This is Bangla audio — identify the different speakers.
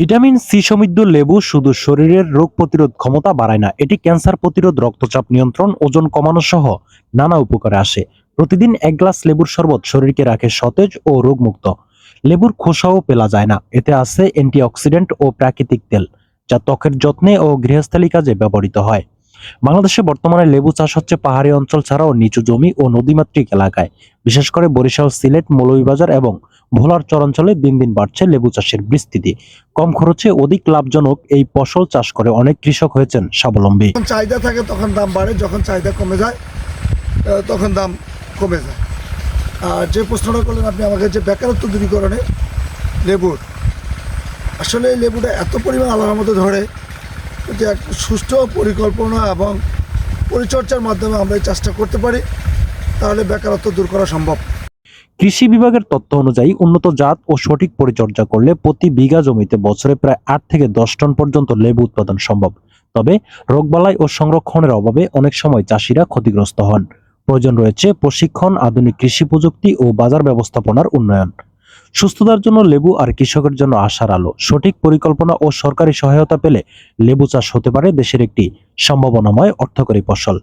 Speaker 1: ভিটামিন সি সমৃদ্ধ লেবু শুধু শরীরের রোগ প্রতিরোধ ক্ষমতা বাড়ায় না, এটি ক্যান্সার প্রতিরোধ রক্তচাপ নিয়ন্ত্রণ, ওজন কমানো সহ নানা উপকারে আসে। প্রতিদিন এক গ্লাস লেবুর শরবত শরীরকে রাখে সতেজ ও রোগমুক্ত। লেবুর খোসাও পেলা যায় না, এতে আছে অ্যান্টিঅক্সিডেন্ট ও প্রাকৃতিক তেল, যা ত্বকের যত্নে ও গৃহস্থালী কাজে ব্যবহৃত হয়। বাংলাদেশে বর্তমানে লেবু চাষ হচ্ছে পাহাড়ি অঞ্চল ছাড়াও নিচু জমি ও নদীমাতৃক এলাকায়, বিশেষ করে বরিশাল, সিলেট, মৌলভীবাজার এবং ভোলার চরাঞ্চলে দিন দিন বাড়ছে লেবু চাষের বিস্তৃতি। কম খরচে অধিক লাভজনক এই ফসল চাষ করে অনেক কৃষক হয়েছেন স্বাবলম্বী।
Speaker 2: চাহিদা থাকে তখন দাম বাড়ে, যখন চাহিদা কমে যায় তখন দাম কমে যায়। আর যে প্রশ্নটা করলেন আপনি আমাকে যে বেকারত্ব দূরীকরণে লেবুর, আসলে লেবুটা এত পরিমাণ আল্লাহর মতো ধরে যে এক সুষ্ঠু পরিকল্পনা এবং পরিচর্যার মাধ্যমে আমরা এই চাষটা করতে পারি, তাহলে বেকারত্ব দূর করা সম্ভব।
Speaker 1: কৃষি বিভাগের তথ্য অনুযায়ী উন্নত জাত ও সঠিক পরিচর্যা করলে প্রতি বিঘা জমিতে বছরে প্রায় আট থেকে দশ টন পর্যন্ত লেবু উৎপাদন সম্ভব। তবে রোগবালাই ও সংরক্ষণের অভাবে অনেক সময় চাষিরা ক্ষতিগ্রস্ত হন। প্রয়োজন রয়েছে প্রশিক্ষণ, আধুনিক কৃষি প্রযুক্তি ও বাজার ব্যবস্থাপনার উন্নয়ন। সুস্থতার জন্য লেবু আর কৃষকের জন্য আশার আলো। সঠিক পরিকল্পনা ও সরকারি সহায়তা পেলে লেবু চাষ হতে পারে দেশের একটি সম্ভাবনাময় অর্থকরী ফসল।